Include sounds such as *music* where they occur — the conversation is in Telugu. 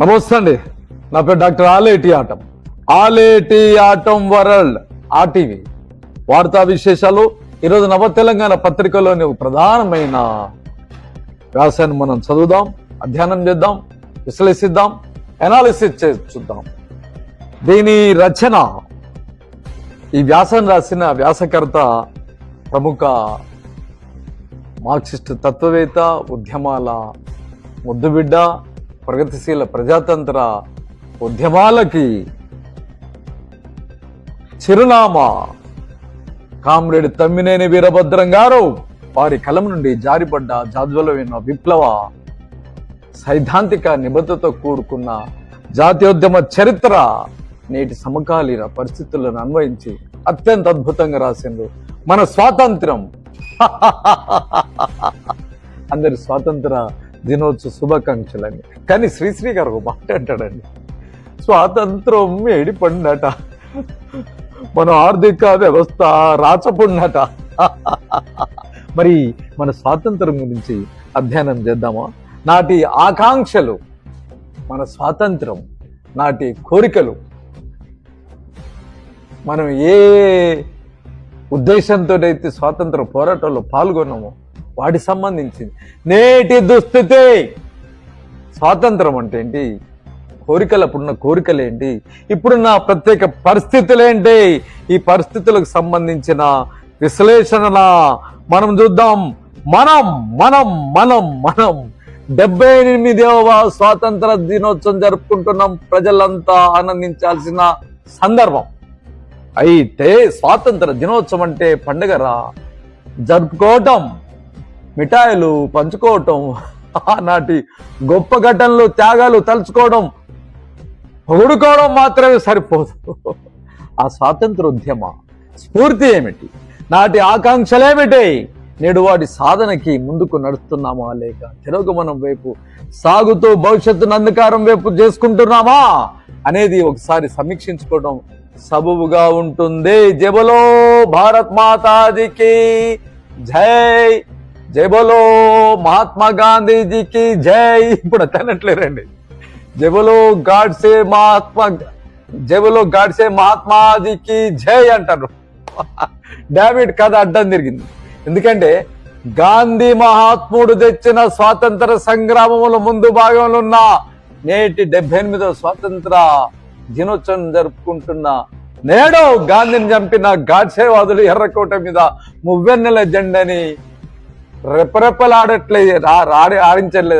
నమస్తే అండి. నా పేరు doctor Aleti Atam. Aleti Atam world RTV. వార్తా విశేషాలు. ఈరోజు నవ తెలంగాణ పత్రికలోని ప్రధానమైన వ్యాసాన్ని మనం చదువుదాం అధ్యయనం చేద్దాం విశ్లేషిద్దాం ఎనాలిసిస్ చే చూద్దాం. దీని రచన ఈ వ్యాసం రాసిన వ్యాసకర్త ప్రముఖ మార్క్సిస్ట్ తత్వవేత్త ఉద్యమాల ముద్దుబిడ్డ ప్రగతిశీల ప్రజాతంత్ర ఉద్యమాలకి చిరునామా. కామ్రేడ్ తమ్మినేని వీరభద్రం గారు వారి కలం నుండి జారిపడ్డ జాజ్వలమైన విప్లవ సైద్ధాంతిక నిబద్ధతో కూడుకున్న జాతీయోద్యమ చరిత్ర నేటి సమకాలీన పరిస్థితులను అన్వయించి అత్యంత అద్భుతంగా రాసిండు మన స్వాతంత్రం. *laughs* అందరి స్వాతంత్ర దినోత్సవ శుభాకాంక్షలని కానీ శ్రీశ్రీ గారు ఒక మాట అంటాడండి. స్వాతంత్రం ఏడిపడినట. మన ఆర్థిక వ్యవస్థ రాచపడినట. మరి మన స్వాతంత్రం గురించి అధ్యయనం చేద్దామా? నాటి ఆకాంక్షలు మన స్వాతంత్రం నాటి కోరికలు. మనం ఏ ఉద్దేశంతో అయితే స్వాతంత్ర పోరాటంలో పాల్గొన్నామో వాటికి సంబంధించింది. నేటి దుస్థితి. స్వాతంత్రం అంటే ఏంటి కోరికలు అప్పుడున్న కోరికలు ఏంటి ఇప్పుడున్న ప్రత్యేక పరిస్థితులు ఏంటి ఈ పరిస్థితులకు సంబంధించిన విశ్లేషణ మనం చూద్దాం. మనం మనం మనం మనం డెబ్బై ఎనిమిదవ స్వాతంత్ర దినోత్సవం జరుపుకుంటున్నాం. ప్రజలంతా ఆనందించాల్సిన సందర్భం. అయితే స్వాతంత్ర దినోత్సవం అంటే పండుగరా? జరుపుకోవటం. మిఠాయిలు పంచుకోవటం ఆనాటి గొప్ప ఘటనలు త్యాగాలు తలుచుకోవడం పొగుడుకోవడం మాత్రమే సరిపోదు. ఆ స్వాతంత్ర ఉద్యమ స్ఫూర్తి ఏమిటి? నాటి ఆకాంక్షలేమిటి? నేడు వాటి సాధనకి ముందుకు నడుస్తున్నామా లేక తిరోగమనం వైపు సాగుతూ భవిష్యత్తును అంధకారం వైపు చేసుకుంటున్నామా అనేది ఒకసారి సమీక్షించుకోవడం సబువుగా ఉంటుంది. జబలో భారత్ మాతాజీకి. జై జై బోలో మహాత్మా గాంధీజీకి జై. ఇప్పుడు తినట్లేరండి జబలో గాడ్సే మహాత్మా జబలో గాడ్సే మహాత్మాజీకి జై అంటారు. డావిడ్ కథ అడ్డం తిరిగింది. ఎందుకంటే గాంధీ మహాత్ముడు తెచ్చిన స్వాతంత్ర సంగ్రామంలో ముందు భాగంలో ఉన్న నేటి డెబ్బై ఎనిమిదవ స్వాతంత్ర దినోత్సవం జరుపుకుంటున్న నేడు గాంధీని చంపిన గాడ్సేవాదులు ఎర్రకోట మీద మువ్వెన్నెల జెండని రెపరెపలాడట్లేదు ఆడించట్లేదు